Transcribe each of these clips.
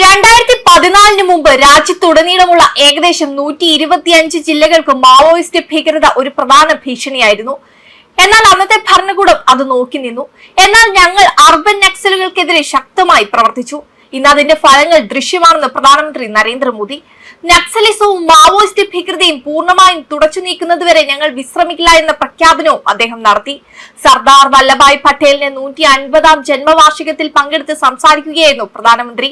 രണ്ടായിരത്തി പതിനാലിന് മുമ്പ് രാജ്യത്തുടനീളമുള്ള ഏകദേശം നൂറ്റി ഇരുപത്തിയഞ്ച് ജില്ലകൾക്ക് മാവോയിസ്റ്റ് ഭീകരത ഒരു പ്രധാന ഭീഷണിയായിരുന്നു. എന്നാൽ അന്നത്തെ ഭരണകൂടം അത് നോക്കി നിന്നു. എന്നാൽ ഞങ്ങൾ അർബൻ നക്സലുകൾക്കെതിരെ ശക്തമായി പ്രവർത്തിച്ചു. ഇന്ന് അതിന്റെ ഫലങ്ങൾ ദൃശ്യമാണെന്ന് പ്രധാനമന്ത്രി നരേന്ദ്രമോദി. നക്സലിസവും മാവോയിസ്റ്റ് ഭീകരതയും പൂർണമായും തുടച്ചു നീക്കുന്നതുവരെ ഞങ്ങൾ വിശ്രമിക്കില്ല എന്ന പ്രഖ്യാപനവും അദ്ദേഹം നടത്തി. സർദാർ വല്ലഭായ് പട്ടേലിന്റെ നൂറ്റി അൻപതാം ജന്മവാർഷികത്തിൽ പങ്കെടുത്ത് സംസാരിക്കുകയായിരുന്നു പ്രധാനമന്ത്രി.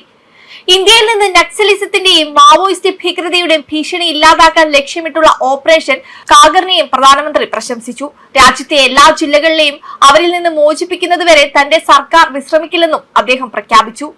ഇന്ത്യയിൽ നിന്ന് നക്സലിസത്തിന്റെയും മാവോയിസ്റ്റ് ഭീകരതയുടെയും ഭീഷണി ഇല്ലാതാക്കാൻ ലക്ഷ്യമിട്ടുള്ള ഓപ്പറേഷൻ കാഗറിനെയും പ്രധാനമന്ത്രി പ്രശംസിച്ചു. രാജ്യത്തെ എല്ലാ ജില്ലകളിലെയും അവരിൽ നിന്ന് മോചിപ്പിക്കുന്നതുവരെ തന്റെ സർക്കാർ വിശ്രമിക്കില്ലെന്നും അദ്ദേഹം പ്രഖ്യാപിച്ചു.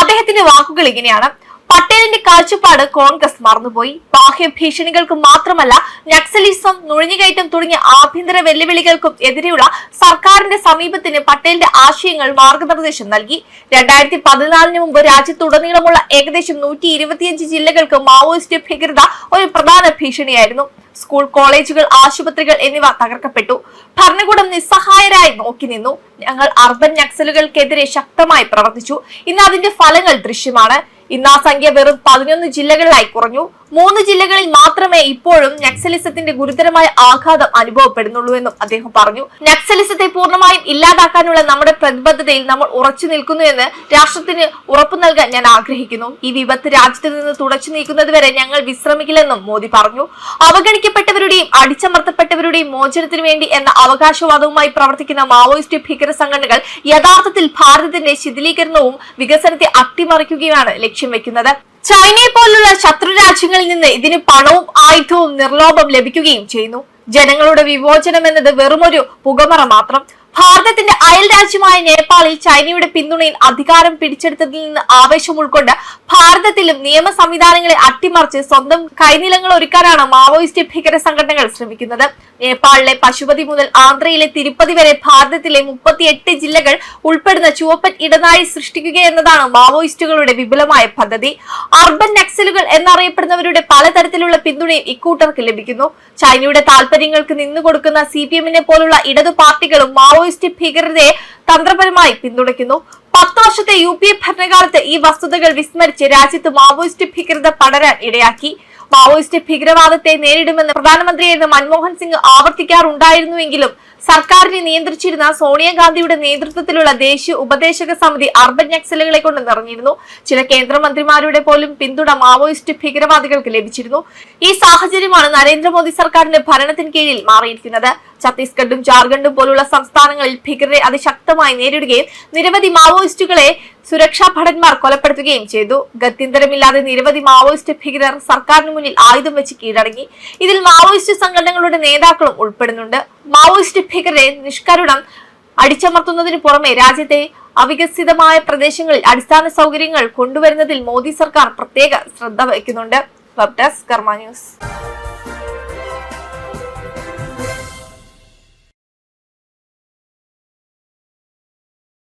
അദ്ദേഹത്തിന്റെ വാക്കുകൾ ഇങ്ങനെയാണ്. പട്ടേലിന്റെ കാഴ്ചപ്പാട് കോൺഗ്രസ് മറന്നുപോയി. ബാഹ്യ ഭീഷണികൾക്ക് മാത്രമല്ല നക്സലിസം നുഴഞ്ഞുകയറ്റം തുടങ്ങിയ ആഭ്യന്തര വെല്ലുവിളികൾക്കും എതിരെയുള്ള സർക്കാരിന്റെ സമീപത്തിന് പട്ടേലിന്റെ ആശയങ്ങൾ മാർഗനിർദ്ദേശം നൽകി. രണ്ടായിരത്തി പതിനാലിന് മുമ്പ് രാജ്യത്തുടനീളമുള്ള ഏകദേശം നൂറ്റി ഇരുപത്തിയഞ്ച് ജില്ലകൾക്ക് മാവോയിസ്റ്റ് ഭീകരത ഒരു പ്രധാന ഭീഷണിയായിരുന്നു. സ്കൂൾ കോളേജുകൾ ആശുപത്രികൾ എന്നിവ തകർക്കപ്പെട്ടു. ഭരണകൂടം നിസ്സഹായരായി നോക്കി നിന്നു. ഞങ്ങൾ അർബൻ നക്സലുകൾക്കെതിരെ ശക്തമായി പ്രവർത്തിച്ചു. ഇന്ന് അതിന്റെ ഫലങ്ങൾ ദൃശ്യമാണ്. ഇന്ന് ആ സംഖ്യ വെറും പതിനൊന്ന് ജില്ലകളിലായി കുറഞ്ഞു. മൂന്ന് ജില്ലകളിൽ മാത്രമേ ഇപ്പോഴും നക്സലിസത്തിന്റെ ഗുരുതരമായ ആഘാതം അനുഭവപ്പെടുന്നുള്ളൂ എന്നും അദ്ദേഹം പറഞ്ഞു. നക്സലിസത്തെ പൂർണമായും ഇല്ലാതാക്കാനുള്ള നമ്മുടെ പ്രതിബദ്ധതയിൽ നമ്മൾ ഉറച്ചു നിൽക്കുന്നു എന്ന് രാഷ്ട്രത്തിന് ഉറപ്പു നൽകാൻ ഞാൻ ആഗ്രഹിക്കുന്നു. ഈ വിപത്ത് രാജ്യത്ത് നിന്ന് തുടച്ചു നീക്കുന്നതുവരെ ഞങ്ങൾ വിശ്രമിക്കില്ലെന്നും മോദി പറഞ്ഞു. അവഗണിക്കപ്പെട്ടവരുടെയും അടിച്ചമർത്തപ്പെട്ടവരുടെയും മോചനത്തിനു വേണ്ടി എന്ന അവകാശവാദവുമായി പ്രവർത്തിക്കുന്ന മാവോയിസ്റ്റ് ഭീകര സംഘടനകൾ യഥാർത്ഥത്തിൽ ഭാരതത്തിന്റെ ശിഥിലീകരണവും വികസനത്തെ അട്ടിമറിക്കുകയാണ് ലക്ഷ്യം. വെക്കുന്നത്. ചൈനയെ പോലുള്ള ശത്രു രാജ്യങ്ങളിൽ നിന്ന് ഇതിന് പണവും ആയുധവും നിർലോഭം ലഭിക്കുകയും ചെയ്യുന്നു. ജനങ്ങളുടെ വിമോചനം എന്നത് വെറുമൊരു പുകമറ മാത്രം. ഭാരതത്തിന്റെ അയൽ രാജ്യമായ നേപ്പാളിൽ ചൈനയുടെ പിന്തുണയിൽ അധികാരം പിടിച്ചെടുത്തതിൽ നിന്ന് ആവേശം ഉൾക്കൊണ്ട് ഭാരതത്തിലും നിയമ സംവിധാനങ്ങളെ അട്ടിമറിച്ച് സ്വന്തം കൈനിലങ്ങൾ ഒരുക്കാനാണ് മാവോയിസ്റ്റ് ഭീകര സംഘടനകൾ ശ്രമിക്കുന്നത്. നേപ്പാളിലെ പശുപതി മുതൽ ആന്ധ്രയിലെ തിരുപ്പതി വരെ ഭാരതത്തിലെ മുപ്പത്തിയെട്ട് ജില്ലകൾ ഉൾപ്പെടുന്ന ചുവപ്പൻ ഇടനാഴി സൃഷ്ടിക്കുക എന്നതാണ് മാവോയിസ്റ്റുകളുടെ വിപുലമായ പദ്ധതി. അർബൻ നക്സലുകൾ എന്നറിയപ്പെടുന്നവരുടെ പലതരത്തിലുള്ള പിന്തുണയും ഇക്കൂട്ടർക്ക് ലഭിക്കുന്നു. ചൈനയുടെ താല്പര്യങ്ങൾക്ക് നിന്നുകൊടുക്കുന്ന സി പി എമ്മിനെ പോലുള്ള ഇടതു പാർട്ടികളും മാവോയിസ്റ്റ് ഭീകരതയെ തന്ത്രപരമായി പിന്തുണയ്ക്കുന്നു. പത്ത് വർഷത്തെ യു പി എ ഭരണകാലത്ത് ഈ വസ്തുതകൾ വിസ്മരിച്ച് രാജ്യത്ത് മാവോയിസ്റ്റ് ഭീകരത പടരാൻ ഇടയാക്കി. മാവോയിസ്റ്റ് ഭീകരവാദത്തെ നേരിടുമെന്ന് പ്രധാനമന്ത്രിയായിരുന്ന മൻമോഹൻ സിംഗ് ആവർത്തിക്കാറുണ്ടായിരുന്നുവെങ്കിലും സർക്കാരിനെ നിയന്ത്രിച്ചിരുന്ന സോണിയാഗാന്ധിയുടെ നേതൃത്വത്തിലുള്ള ദേശീയ ഉപദേശക സമിതി അർബൻ നക്സലുകളെ കൊണ്ട് നിറഞ്ഞിരുന്നു. ചില കേന്ദ്രമന്ത്രിമാരുടെ പോലും പിന്തുണ മാവോയിസ്റ്റ് ഭീകരവാദികൾക്ക് ലഭിച്ചിരുന്നു. ഈ സാഹചര്യമാണ് നരേന്ദ്രമോദി സർക്കാരിന്റെ ഭരണത്തിന് കീഴിൽ മാറിയിരിക്കുന്നത്. ഛത്തീസ്ഗഡും ജാർഖണ്ഡും പോലുള്ള സംസ്ഥാനങ്ങളിൽ ഭീകരരെ അതിശക്തമായി നേരിടുകയും നിരവധി മാവോയിസ്റ്റുകളെ സുരക്ഷാ ഭടന്മാർ കൊലപ്പെടുത്തുകയും ചെയ്തു. ഗത്യന്തരമില്ലാതെ നിരവധി മാവോയിസ്റ്റ് ഭീകരർ സർക്കാരിന് മുന്നിൽ ആയുധം വെച്ച് കീഴടങ്ങി. ഇതിൽ മാവോയിസ്റ്റ് സംഘടനകളുടെ നേതാക്കളും ഉൾപ്പെടുന്നുണ്ട്. മാവോയിസ്റ്റ് ഭീകരരെ നിഷ്കരുണം അടിച്ചമർത്തുന്നതിന് പുറമെ രാജ്യത്തെ അവികസിതമായ പ്രദേശങ്ങളിൽ അടിസ്ഥാന സൗകര്യങ്ങൾ കൊണ്ടുവരുന്നതിൽ മോദി സർക്കാർ പ്രത്യേക ശ്രദ്ധ വയ്ക്കുന്നുണ്ട് വെബ് ഡെസ്ക് കർമ്മ ന്യൂസ്